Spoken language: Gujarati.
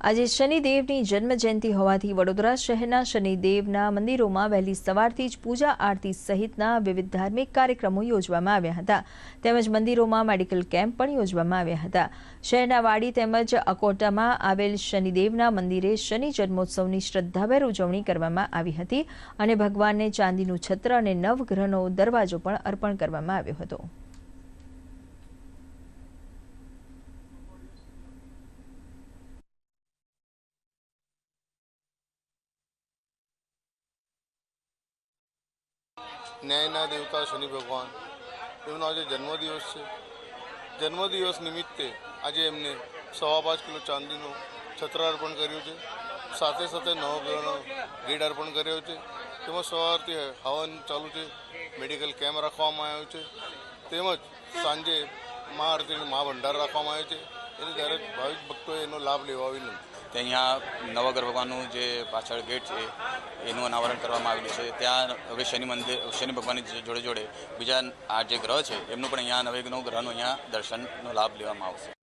આજે શનિદેવની જન્મજયંતિ હોવાથી વડોદરા શહેરના શનિદેવના મંદિરોમાં વહેલી સવારથી જ પૂજા આરતી સહિતના વિવિધ ધાર્મિક કાર્યક્રમો યોજવામાં આવ્યા હતા. તેમજ મંદિરોમાં મેડિકલ કેમ્પ પણ યોજવામાં આવ્યા હતા. શહેરના વાડી તેમજ અકોટામાં આવેલ શનિદેવના મંદિરે શનિ જન્મોત્સવની શ્રદ્ધાભેર ઉજવણી કરવામાં આવી હતી અને ભગવાનને ચાંદીનું છત્ર અને નવગ્રહનો દરવાજો પણ અર્પણ કરવામાં આવ્યો હતો. ન્યાયના દેવતા શનિ ભગવાન એમનો આજે જન્મદિવસ છે. જન્મદિવસ નિમિત્તે આજે એમને સવા પાંચ કિલો ચાંદીનું છત્ર અર્પણ કર્યું છે. સાથે સાથે નવગ્રહનો ગીડ અર્પણ કર્યો છે. તેમાં સવારથી હવન ચાલુ છે. મેડિકલ કેમ્પ રાખવામાં આવ્યો છે. તેમજ સાંજે મા મહાભંડાર રાખવામાં આવ્યો છે. એની ત્યારે ભાવિક ભક્તોએ એનો લાભ લેવા વિનંતી તે અહીંયા નવગ્રહ ભગવાનનું જે પાછળ ગેટ છે, એનું અનાવરણ કરવામાં આવેલું છે. ત્યાં હવે શનિ મંદિર, શનિ ભગવાનની જોડે જોડે બીજા આ જે ગ્રહ છે, એમનું પણ અહીંયા નવે ગ્રહનું અહીંયા દર્શનનો લાભ લેવામાં આવશે.